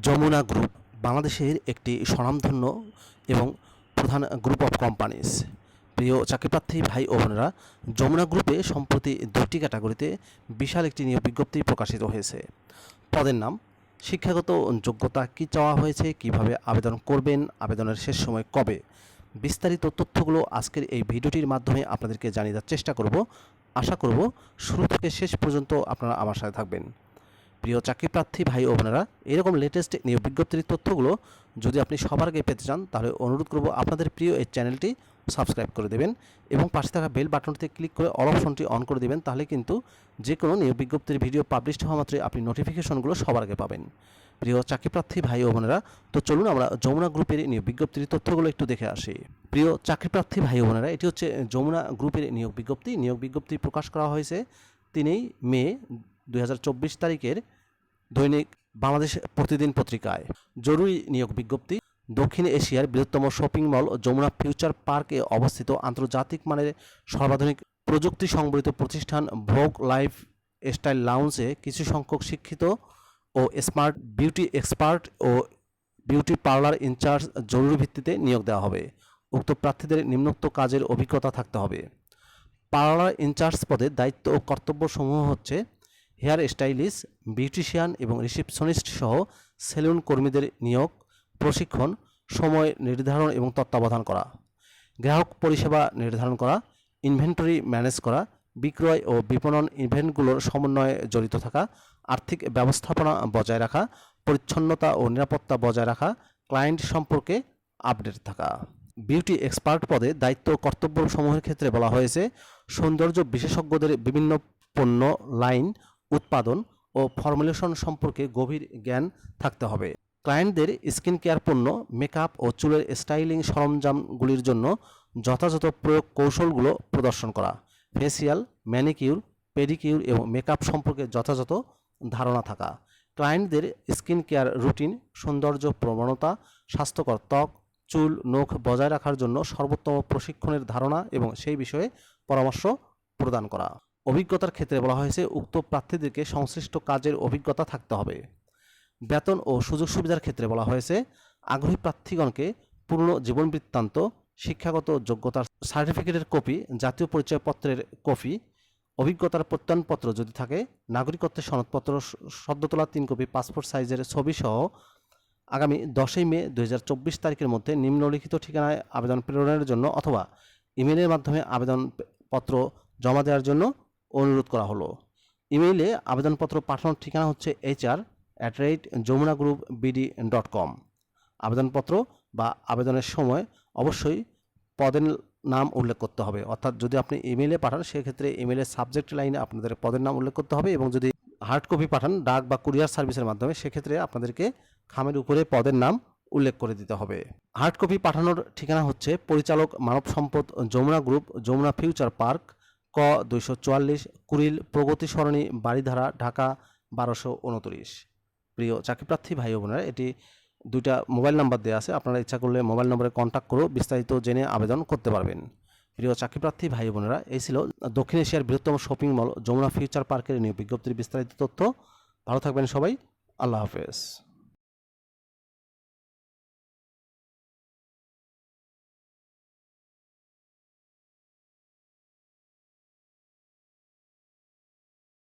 Jamuna group বাংলাদেশের একটি স্বনামধন্য এবং প্রধান গ্রুপ অফ কোম্পানিজ প্রিয় চাকরিপ্রার্থী ভাই ও বোনেরা, যমুনা গ্রুপে সম্প্রতি দুটি ক্যাটাগরিতে বিশাল একটি নিয়োগ বিজ্ঞপ্তি প্রকাশিত হয়েছে। পদের নাম, শিক্ষাগত যোগ্যতা কী চাওয়া হয়েছে, কীভাবে আবেদন করবেন, আবেদনের শেষ সময় কবে? বিস্তারিত তথ্যগুলো আজকের এই ভিডিওটির মাধ্যমে আপনাদেরকে জানিয়ে দেওয়ার চেষ্টা করব। আশা করব শুরু থেকে শেষ পর্যন্ত আপনারা আমার সাথে থাকবেন। প্রিয় চাকরিপ্রার্থী ভাই ও বোনেরা, এরকম লেটেস্ট নিয়োগ বিজ্ঞপ্তির তথ্যগুলো যদি আপনি সবার আগে পেতে চান, তাহলে অনুরোধ করব আপনাদের প্রিয় এই চ্যানেলটি সাবস্ক্রাইব করে দেবেন এবং পাশে থাকা বেল বাটনটিতে ক্লিক করে অল অপশনটি অন করে দেবেন, তাহলে কিন্তু যে কোনো নিয়োগ বিজ্ঞপ্তির ভিডিও পাবলিশ হওয়া মাত্রই আপনি নোটিফিকেশনগুলো সবার আগে পাবেন। প্রিয় চাকরিপ্রার্থী ভাই ও বোনেরা, তো চলুন আমরা যমুনা গ্রুপের নিয়োগ বিজ্ঞপ্তির তথ্যগুলো একটু দেখে আসি। প্রিয় চাকরিপ্রার্থী ভাই ও বোনেরা, এটি হচ্ছে যমুনা গ্রুপের নিয়োগ বিজ্ঞপ্তি। নিয়োগ বিজ্ঞপ্তি প্রকাশ করা হয়েছে তিনই মে দুই হাজার চব্বিশ তারিখের দৈনিক বাংলাদেশ প্রতিদিন পত্রিকায়। জরুরি নিয়োগ বিজ্ঞপ্তি, দক্ষিণ এশিয়ার বৃহত্তম শপিং মল যমুনা ফিউচার পার্কে অবস্থিত আন্তর্জাতিক মানের সর্বাধুনিক প্রযুক্তি সংবলিত প্রতিষ্ঠান ভোগ লাইফ স্টাইল লাউন্সে কিছু সংখ্যক শিক্ষিত ও স্মার্ট বিউটি এক্সপার্ট ও বিউটি পার্লার ইনচার্জ জরুরি ভিত্তিতে নিয়োগ দেওয়া হবে। উক্ত প্রার্থীদের নিম্নোক্ত কাজের অভিজ্ঞতা থাকতে হবে। পার্লার ইনচার্জ পদে দায়িত্ব ও কর্তব্যসমূহ হচ্ছে হেয়ার স্টাইলিস্ট, বিউটিশিয়ান এবং রিসেপশনিস্ট সহ সেলুন কর্মীদের নিয়োগ, প্রশিক্ষণ, সময় নির্ধারণ এবং তত্ত্বাবধান করা। গ্রাহক পরিষেবা নির্ধারণ করা, ইনভেন্টরি ম্যানেজ করা, বিক্রয় ও বিপণন ইভেন্টগুলোর সমন্বয়ে জড়িত থাকা, আর্থিক ব্যবস্থাপনা বজায় রাখা, পরিচ্ছন্নতা ও নিরাপত্তা বজায় রাখা, ক্লায়েন্ট সম্পর্কে আপডেট থাকা। বিউটি এক্সপার্ট পদে দায়িত্ব কর্তব্য সমূহের ক্ষেত্রে বলা হয়েছে, সৌন্দর্য বিশেষজ্ঞদের বিভিন্ন পণ্য, লাইন উৎপাদন ও ফর্মুলেশন সম্পর্কে গভীর জ্ঞান থাকতে হবে। ক্লায়েন্টদের স্কিন কেয়ার পণ্য মেকআপ ও চুলের স্টাইলিং সরঞ্জামগুলির জন্য যথাযথ প্রয়োগ কৌশলগুলো প্রদর্শন করা। ফেসিয়াল ম্যানিকিউর পেডিকিউর এবং মেকআপ সম্পর্কে যথাযথ ধারণা থাকা। ক্লায়েন্টদের স্কিন কেয়ার রুটিন সৌন্দর্য, প্রবণতা, স্বাস্থ্যকর ত্বক, চুল, নখ বজায় রাখার জন্য সর্বোত্তম প্রশিক্ষণের ধারণা এবং সেই বিষয়ে পরামর্শ প্রদান করা। অভিজ্ঞতার ক্ষেত্রে বলা হয়েছে, উক্ত প্রার্থীদেরকে সংশ্লিষ্ট কাজের অভিজ্ঞতা থাকতে হবে। বেতন ও সুযোগ সুবিধার ক্ষেত্রে বলা হয়েছে, আগ্রহী প্রার্থীগণকে পূর্ণ জীবন বৃত্তান্ত, শিক্ষাগত যোগ্যতার সার্টিফিকেটের কপি, জাতীয় পরিচয়পত্রের কপি, অভিজ্ঞতার প্রত্যয়নপত্র যদি থাকে, নাগরিকত্বের সনদপত্র সদ্য তোলা তিন কপি, পাসপোর্ট সাইজের ছবি সহ আগামী দশই মে দু হাজার চব্বিশ তারিখের মধ্যে নিম্নলিখিত ঠিকানায় আবেদন প্রেরণের জন্য অথবা ইমেলের মাধ্যমে আবেদনপত্র জমা দেওয়ার জন্য অনুরোধ করা হলো। ইমেইলে আবেদনপত্র পাঠানোর ঠিকানা হচ্ছে HR at rate Jamuna group BD dot com আবেদনপত্র বা আবেদনের সময় অবশ্যই পদের নাম উল্লেখ করতে হবে। অর্থাৎ যদি আপনি ইমেইলে পাঠান, সেক্ষেত্রে ইমেইলের সাবজেক্ট লাইনে আপনাদের পদের নাম উল্লেখ করতে হবে এবং যদি হার্ড কপি পাঠান, ডাক বা কুরিয়ার সার্ভিসের মাধ্যমে, সেক্ষেত্রে আপনাদেরকে খামের উপরে পদের নাম উল্লেখ করে দিতে হবে। হার্ড কপি পাঠানোর ঠিকানা হচ্ছে পরিচালক মানব সম্পদ Jamuna group Jamuna future park ক দুইশো চুয়াল্লিশ, কুড়িল প্রগতি সরণি বাড়িধারা ঢাকা, বারোশো উনত্রিশ। প্রিয় চাকরিপ্রার্থী ভাই বোনেরা, এটি দুইটা মোবাইল নাম্বার দেওয়া আছে। আপনারা ইচ্ছা করলে মোবাইল নম্বরে কন্ট্যাক্ট করেও বিস্তারিত জেনে আবেদন করতে পারবেন। প্রিয় চাকরিপ্রার্থী ভাই বোনেরা, এই ছিল দক্ষিণ এশিয়ার বৃহত্তম শপিং মল, যমুনা ফিউচার পার্কের নিয়োগ বিজ্ঞপ্তির বিস্তারিত তথ্য। ভালো থাকবেন সবাই। আল্লাহ হাফেজ।